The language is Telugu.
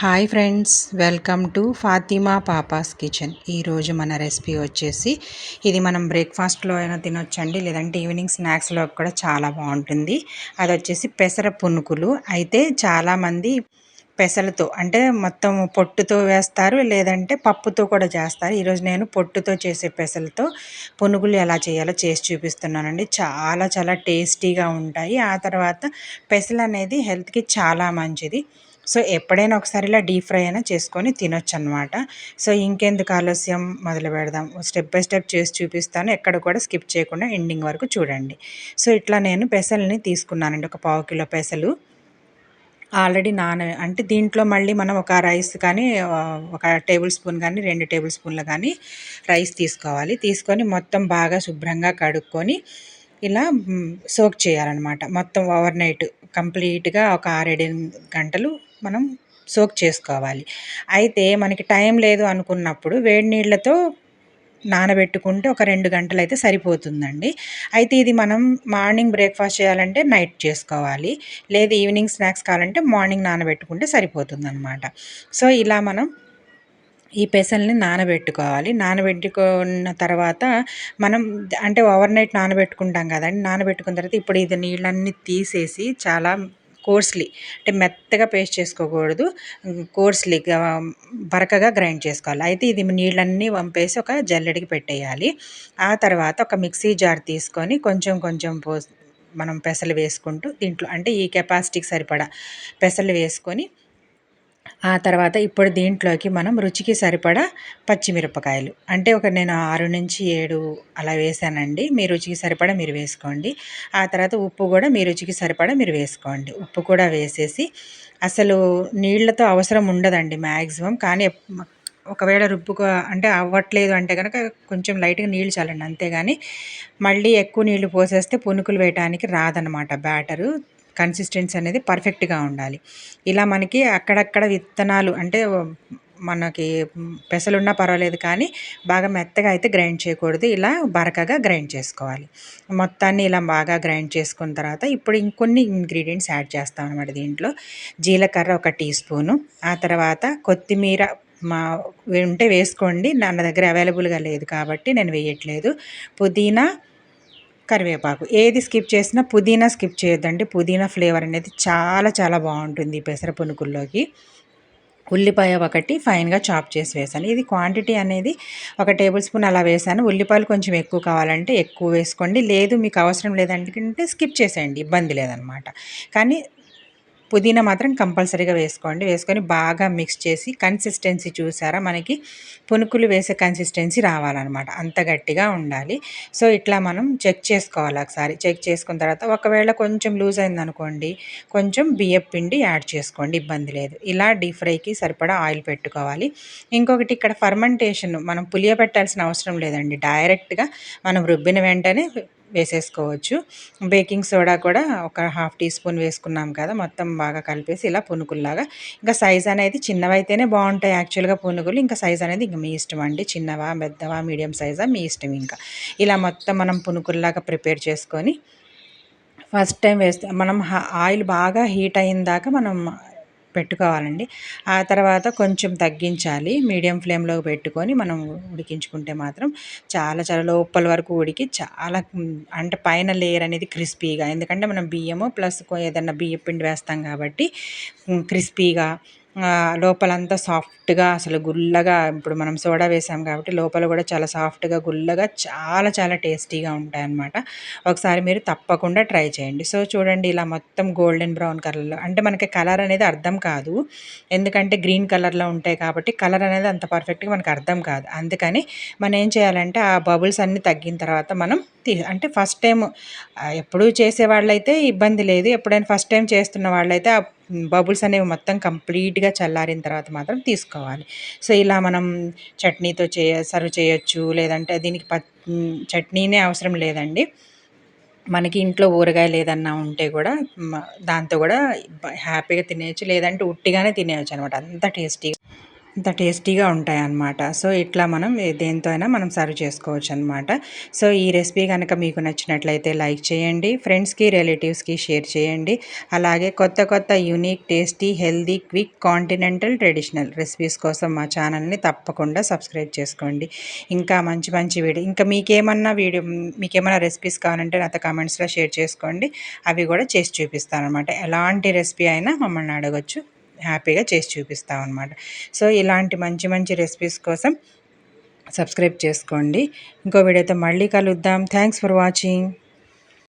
Hi friends welcome to Fatima papa's kitchen. ఈరోజు మన రెసిపీ వచ్చేసి ఇది మనం బ్రేక్ఫాస్ట్లో అయినా తినొచ్చండి లేదంటే ఈవినింగ్ స్నాక్స్లో కూడా చాలా బాగుంటుంది. అది వచ్చేసి పెసర పునుకులు. అయితే చాలామంది పెసలతో అంటే మొత్తం పొట్టుతో వేస్తారు లేదంటే పప్పుతో కూడా చేస్తారు. ఈరోజు నేను పొట్టుతో చేసే పెసలతో పునుగులు ఎలా చేయాలో చేసి చూపిస్తున్నానండి. చాలా చాలా టేస్టీగా ఉంటాయి. ఆ తర్వాత పెసలు అనేది హెల్త్కి చాలా మంచిది. సో ఎప్పుడైనా ఒకసారి ఇలా డీప్ ఫ్రై అయినా చేసుకొని తినొచ్చు అనమాట సో ఇంకెందుకు ఆలస్యం? మొదలు పెడదాం. స్టెప్ బై స్టెప్ చేసి చూపిస్తాను. ఎక్కడ కూడా స్కిప్ చేయకుండా ఎండింగ్ వరకు చూడండి. సో ఇట్లా నేను పెసల్ని తీసుకున్నానండి. ఒక పావు కిలో పెసలు. ఆల్రెడీ నాన అంటే దీంట్లో మళ్ళీ మనం ఒక రైస్ కానీ ఒక టేబుల్ స్పూన్ కానీ రెండు టేబుల్ స్పూన్లు కానీ రైస్ తీసుకోవాలి. తీసుకొని మొత్తం బాగా శుభ్రంగా కడుక్కొని ఇలా సోక్ చేయాలన్నమాట. మొత్తం ఓవర్ నైట్ కంప్లీట్గా ఒక ఆరేడు గంటలు మనం సోక్ చేసుకోవాలి. అయితే మనకి టైం లేదు అనుకున్నప్పుడు వేడి నీళ్ళతో నానబెట్టుకుంటే ఒక రెండు గంటలు అయితే సరిపోతుందండి. అయితే ఇది మనం మార్నింగ్ బ్రేక్ఫాస్ట్ చేయాలంటే నైట్ చేసుకోవాలి. లేదు ఈవినింగ్ స్నాక్స్ కావాలంటే మార్నింగ్ నానబెట్టుకుంటే సరిపోతుందన్నమాట. సో ఇలా మనం ఈ పెసల్ని నానబెట్టుకోవాలి. నానబెట్టుకున్న తర్వాత మనం అంటే ఓవర్ నైట్ నానబెట్టుకుంటాం కదండి. నానబెట్టుకున్న తర్వాత ఇప్పుడు ఇది నీళ్ళన్నీ తీసేసి చాలా కోర్స్లీ అంటే మెత్తగా పేస్ట్ చేసుకోకూడదు. కోర్స్లీ బరకగా గ్రైండ్ చేసుకోవాలి. అయితే ఇది నీళ్ళన్నీ వంపేసి ఒక జల్లెడికి పెట్టేయాలి. ఆ తర్వాత ఒక మిక్సీ జార్ తీసుకొని కొంచెం కొంచెం పో మనం పెసలు వేసుకుంటూ దీంట్లో అంటే ఈ కెపాసిటీకి సరిపడా పెసలు వేసుకొని ఆ తర్వాత ఇప్పుడు దీంట్లోకి మనం రుచికి సరిపడా పచ్చిమిరపకాయలు. అంటే ఒక నేను ఆరు నుంచి ఏడు అలా వేసానండి. మీ రుచికి సరిపడా మీరు వేసుకోండి. ఆ తర్వాత ఉప్పు కూడా మీ రుచికి సరిపడా మీరు వేసుకోండి. ఉప్పు కూడా వేసేసి అసలు నీళ్ళతో అవసరం ఉండదండి మ్యాక్సిమం కానీ ఒకవేళ రుబ్బుకో అంటే అవ్వట్లేదు అంటే కనుక కొంచెం లైట్గా నీళ్ళు చాలండి అంతేగాని మళ్ళీ ఎక్కువ నీళ్ళు పోసేస్తే పునుకులు వేయడానికి రాదనమాట బ్యాటరు. కన్సిస్టెన్సీ అనేది పర్ఫెక్ట్గా ఉండాలి. ఇలా మనకి అక్కడక్కడ విత్తనాలు అంటే మనకి పెసలున్నా పర్వాలేదు కానీ బాగా మెత్తగా అయితే గ్రైండ్ చేయకూడదు. ఇలా బరకగా గ్రైండ్ చేసుకోవాలి. మొత్తాన్ని ఇలా బాగా గ్రైండ్ చేసుకున్న తర్వాత ఇప్పుడు ఇంకొన్ని ఇంగ్రీడియంట్స్ యాడ్ చేస్తాం అనమాట దీంట్లో. జీలకర్ర ఒక టీ స్పూను ఆ తర్వాత కొత్తిమీర మా ఉంటే వేసుకోండి. నా దగ్గర అవైలబుల్గా లేదు కాబట్టి నేను వేయట్లేదు. పుదీనా కరివేపాకు. ఏది స్కిప్ చేసినా పుదీనా స్కిప్ చేయొద్దండి. పుదీనా ఫ్లేవర్ అనేది చాలా చాలా బాగుంటుంది పెసర పునుకుల్లోకి ఉల్లిపాయ ఒకటి ఫైన్గా చాప్ చేసి వేసాను. ఇది క్వాంటిటీ అనేది ఒక టేబుల్ స్పూన్ అలా వేసాను. ఉల్లిపాయలు కొంచెం ఎక్కువ కావాలంటే ఎక్కువ వేసుకోండి. లేదు మీకు అవసరం లేదంటే స్కిప్ చేసేయండి. ఇబ్బంది లేదనమాట. కానీ పుదీనా మాత్రం కంపల్సరీగా వేసుకోండి. వేసుకొని బాగా మిక్స్ చేసి కన్సిస్టెన్సీ చూసారా? మనకి పునుకులు వేసే కన్సిస్టెన్సీ రావాలన్నమాట. అంత గట్టిగా ఉండాలి. సో ఇట్లా మనం చెక్ చేసుకోవాలి ఒకసారి. చెక్ చేసుకున్న తర్వాత ఒకవేళ కొంచెం లూజ్ అయిందనుకోండి కొంచెం బియ్యం పిండి యాడ్ చేసుకోండి. ఇబ్బంది లేదు. ఇలా డీప్ ఫ్రైకి సరిపడా ఆయిల్ పెట్టుకోవాలి. ఇంకొకటి ఇక్కడ ఫర్మెంటేషన్ మనం పులియబెట్టాల్సిన అవసరం లేదండి. డైరెక్ట్గా మనం రుబ్బిన వెంటనే వేసేసుకోవచ్చు. బేకింగ్ సోడా కూడా ఒక హాఫ్ టీ స్పూన్ వేసుకున్నాం కదా మొత్తం బాగా కలిపేసి ఇలా పునుకుల్లాగా ఇంకా సైజ్ అనేది చిన్నవైతేనే బాగుంటాయి యాక్చువల్గా పునుగులు. ఇంకా సైజ్ అనేది ఇంకా మీ ఇష్టం అండి. చిన్నవా పెద్దవా మీడియం సైజా మీ ఇష్టం ఇంకా. ఇలా మొత్తం మనం పునుకుల్లాగా ప్రిపేర్ చేసుకొని ఫస్ట్ టైం వేస్తే మనం ఆయిల్ బాగా హీట్ అయిన దాకా మనం పెట్టుకోవాలండి. ఆ తర్వాత కొంచెం తగ్గించాలి. మీడియం ఫ్లేమ్లో పెట్టుకొని మనం ఉడికించుకుంటే మాత్రం చాలా చాలా లోపల వరకు ఉడికి చాలా అంటే పైన లేయర్ అనేది క్రిస్పీగా ఎందుకంటే మనం బియ్యము ప్లస్ ఏదన్నా బియ్య పిండి వేస్తాం కాబట్టి క్రిస్పీగా లోపలంతా సాఫ్ట్గా అసలు గుల్లగా ఇప్పుడు మనం సోడా వేసాం కాబట్టి లోపల కూడా చాలా సాఫ్ట్గా గుల్లగా చాలా చాలా టేస్టీగా ఉంటాయన్నమాట. ఒకసారి మీరు తప్పకుండా ట్రై చేయండి. సో చూడండి ఇలా మొత్తం గోల్డెన్ బ్రౌన్ కలర్లో అంటే మనకి కలర్ అనేది అర్థం కాదు. ఎందుకంటే గ్రీన్ కలర్లో ఉంటాయి కాబట్టి కలర్ అనేది అంత పర్ఫెక్ట్గా మనకు అర్థం కాదు. అందుకని మనం ఏం చేయాలంటే ఆ బబుల్స్ అన్నీ తగ్గిన తర్వాత మనం తీ అంటే ఫస్ట్ టైం ఎప్పుడూ చేసే వాళ్ళైతే ఇబ్బంది లేదు. ఎప్పుడైనా ఫస్ట్ టైం చేస్తున్న వాళ్ళైతే బబుల్స్ అనేవి మొత్తం కంప్లీట్గా చల్లారిన తర్వాత మాత్రం తీసుకోవాలి. సో ఇలా మనం చట్నీతో చేయ సర్వ్ చేయొచ్చు లేదంటే దీనికి ప చట్నీనే అవసరం లేదండి. మనకి ఇంట్లో ఊరగాయలు ఏదన్నా ఉంటే కూడా దాంతో కూడా హ్యాపీగా తినేయచ్చు లేదంటే ఉట్టిగానే తినేయచ్చు అనమాట అంత టేస్టీగా ఇంత టేస్టీగా ఉంటాయి అన్నమాట సో ఇట్లా మనం దేంతో అయినా మనం సర్వ్ చేసుకోవచ్చు అనమాట సో ఈ రెసిపీ కనుక మీకు నచ్చినట్లయితే లైక్ చేయండి ఫ్రెండ్స్కి రిలేటివ్స్కి షేర్ చేయండి. అలాగే కొత్త కొత్త unique tasty healthy quick continental traditional recipes కోసం మా ఛానల్ని తప్పకుండా సబ్స్క్రైబ్ చేసుకోండి. ఇంకా మంచి మంచి వీడియో ఇంకా మీకేమన్నా వీడియో మీకేమైనా రెసిపీస్ కావాలంటే నాతో కామెంట్స్లో షేర్ చేసుకోండి. అవి కూడా చేసి చూపిస్తాను అనమాట ఎలాంటి రెసిపీ అయినా మమ్మల్ని అడగచ్చు. హ్యాపీగా చేసి చూపిస్తాం అనమాట సో ఇలాంటి మంచి మంచి రెసిపీస్ కోసం సబ్స్క్రైబ్ చేసుకోండి. ఇంకో వీడియోతో మళ్ళీ కలుద్దాం. Thanks for watching